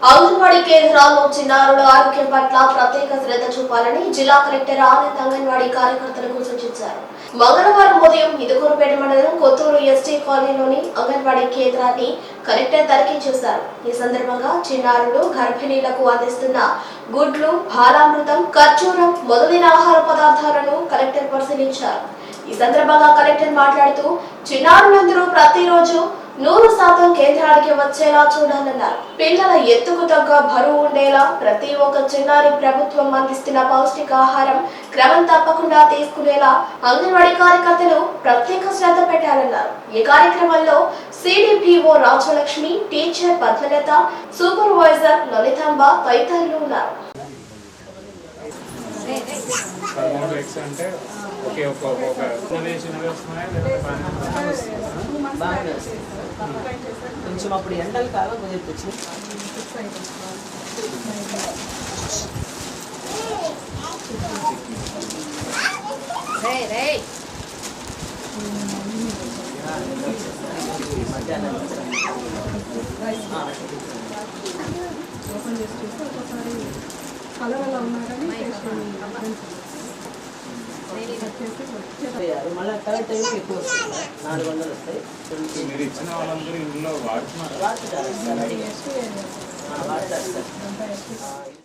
అంగన్వాడీ కేంద్రాల్లో చిన్నారుల ఆరోగ్యం పట్ల ప్రత్యేక శ్రద్ధ చూపాలని జిల్లా కలెక్టర్ ఆనంద్ అంగన్వాడీ కార్యకర్తలకు సూచించారు. మంగళవారం ఉదయం ఇదుకూరుపేట మండలం కొత్తూరు ఎస్టీ కాలనీలోని అంగన్వాడీ కేంద్రాన్ని కలెక్టర్ తనిఖీ చేశారు. ఈ సందర్భంగా చిన్నారులు గర్భిణీలకు అందిస్తున్న గుడ్లు బాలామృతం ఖర్జూరం మొదలైన ఆహార పదార్థాలను కలెక్టర్ పరిశీలించారు. ఈ సందర్భంగా కలెక్టర్ మాట్లాడుతూ చిన్నారులందరూ ప్రతిరోజు నూరు శాతం కేంద్రానికి వచ్చేలా చూడాలన్నారు పిల్లల ఎత్తుకు తగ్గ బరువు ఉండేలా ప్రతి ఒక్క చిన్నారి ప్రభుత్వం అందిస్తున్న పౌష్టికాహారం క్రమం తప్పకుండా తీసుకునేలా అంగన్వాడీ కార్యకర్తలు ప్రత్యేక శ్రద్ధ పెట్టాలన్నారు ఈ కార్యక్రమంలో CDPO Rajalakshmi teacher Padmalatha supervisor Lalithamba తదితరులు ఉన్నారు థర్మోఫ్లెక్స్ అంటే ఒకే ఒక ఒక చిన్నవి చిన్నవి వస్తున్నాయా కొంచెం అప్పుడు ఎండలు కాలం కొంచెం తెచ్చి మధ్యాహ్నం ఓపెన్ చేసి చూస్తే ఒక్కోసారి కలర్ అలా ఉన్నా కానీ వేయాలి మళ్ళీ కరెక్ట్ టైంకి ఎక్కువ వస్తుంది నాలుగు వందలు వస్తాయి మీరు ఇచ్చిన వాళ్ళందరూ ఇందులో వాడుతున్నారు? వాడుతారు సార్. అడిగారు టేస్ట్ వాడతారు సార్.